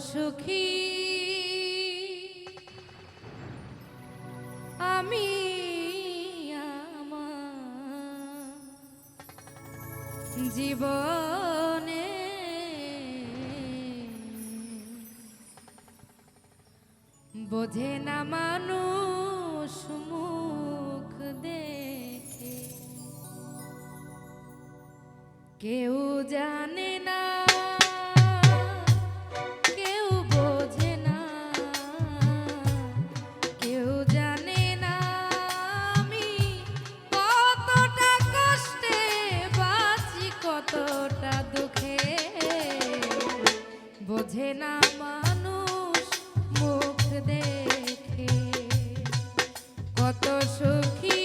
সুখী। আমি জীবনে বোঝে না মানুষ মুখ দেখে। কেউ জানে বোঝে না মানুষ মুখ দেখে। কত সুখী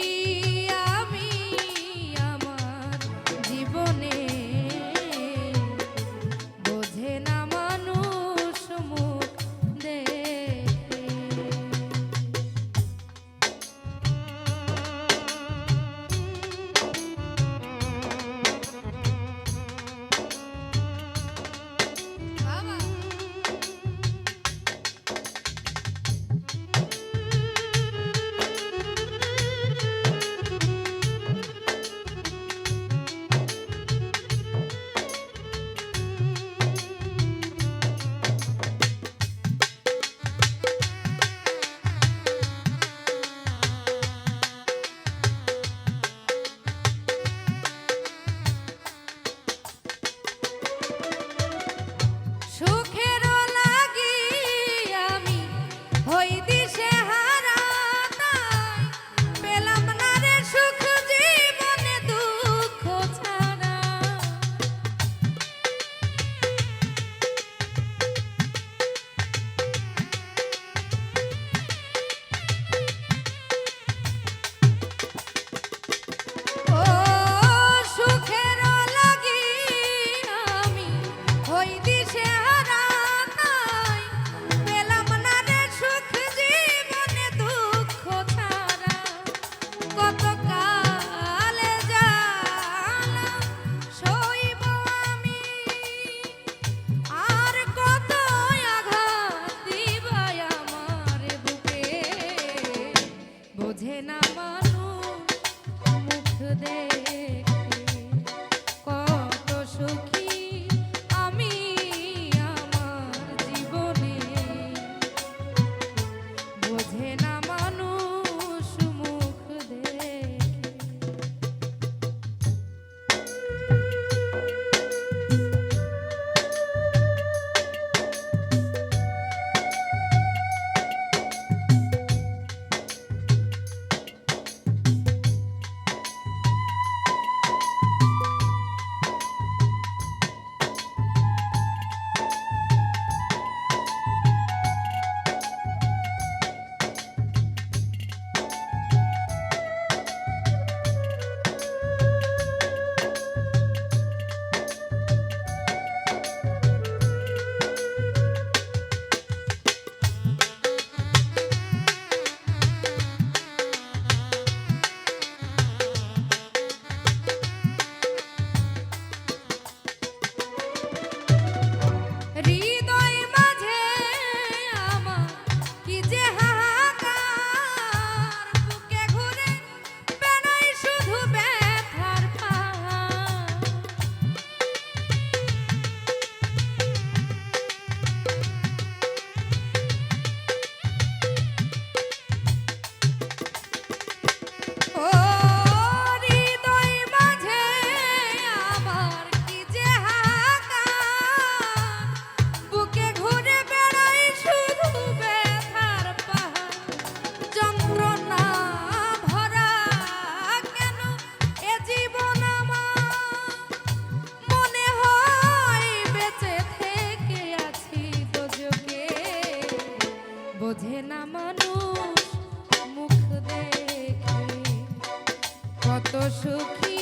বোঝে না মানুষ মুখ দেখে কত সুখী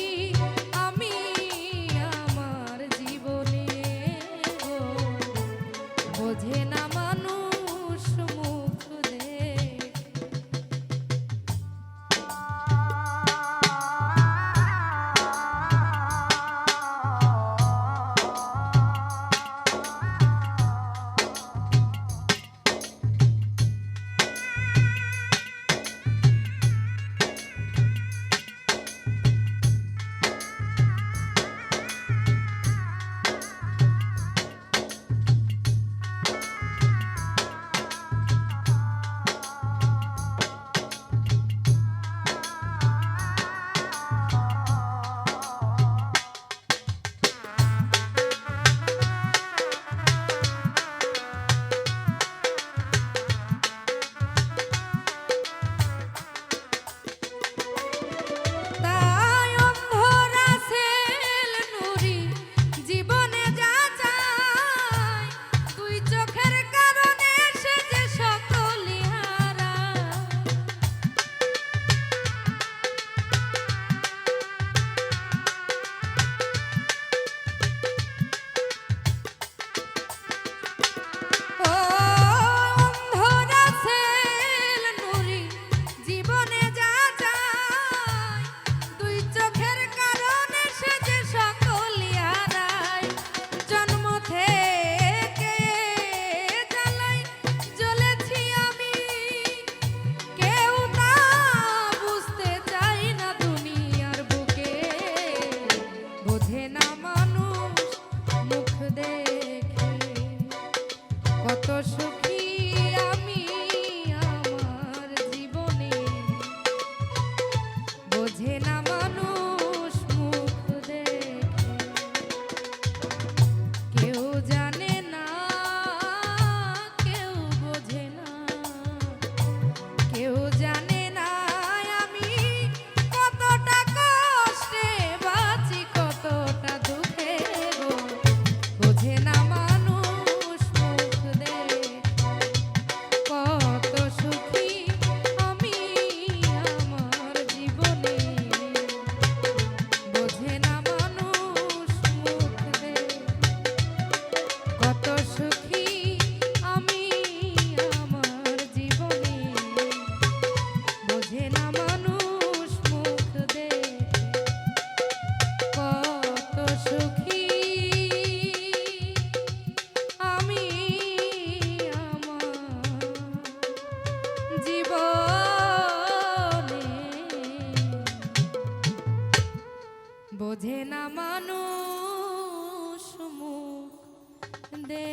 বোঝে না মানুষ মুখ দে